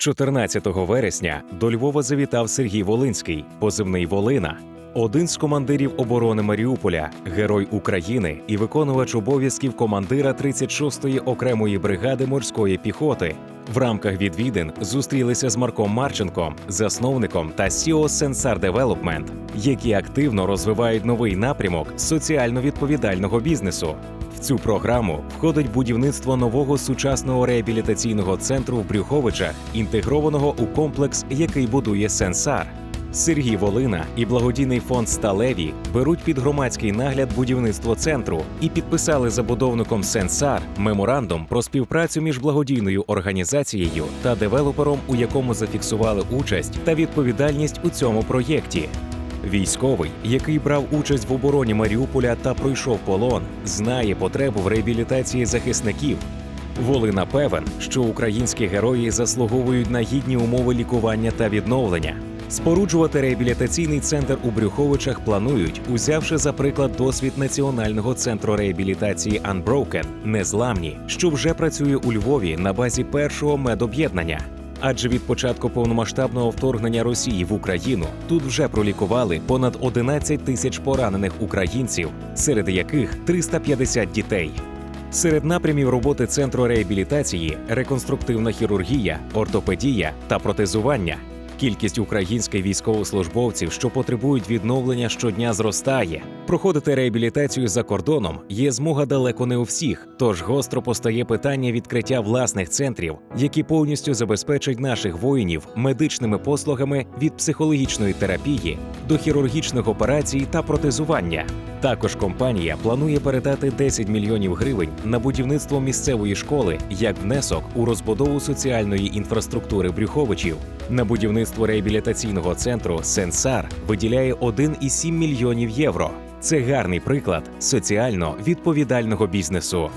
14 вересня до Львова завітав Сергій Волинський, позивний Волина, один з командирів оборони Маріуполя, герой України і виконувач обов'язків командира 36-ї окремої бригади морської піхоти. В рамках відвідин зустрілися з Марком Марченком, засновником та CEO Sensar Development, які активно розвивають новий напрямок соціально відповідального бізнесу. В цю програму входить будівництво нового сучасного реабілітаційного центру в Брюховичах, інтегрованого у комплекс, який будує Сенсар. Сергій Волина і благодійний фонд Сталеві беруть під громадський нагляд будівництво центру і підписали забудовником Сенсар меморандум про співпрацю між благодійною організацією та девелопером, у якому зафіксували участь та відповідальність у цьому проєкті. Військовий, який брав участь в обороні Маріуполя та пройшов полон, знає потребу в реабілітації захисників. Волина певен, що українські герої заслуговують на гідні умови лікування та відновлення. Споруджувати реабілітаційний центр у Брюховичах планують, узявши за приклад досвід Національного центру реабілітації Unbroken Незламні, що вже працює у Львові на базі першого медоб'єднання. Адже від початку повномасштабного вторгнення Росії в Україну тут вже пролікували понад 11 тисяч поранених українців, серед яких 350 дітей. Серед напрямів роботи центру реабілітації реконструктивна хірургія, ортопедія та протезування. Кількість українських військовослужбовців, що потребують відновлення щодня, зростає. Проходити реабілітацію за кордоном є змога далеко не у всіх. Тож гостро постає питання відкриття власних центрів, які повністю забезпечать наших воїнів медичними послугами від психологічної терапії до хірургічних операцій та протезування. Також компанія планує передати 10 мільйонів гривень на будівництво місцевої школи як внесок у розбудову соціальної інфраструктури Брюховичів. На будівництво реабілітаційного центру Сенсар виділяє 1,7 мільйонів євро. Це гарний приклад соціально відповідального бізнесу.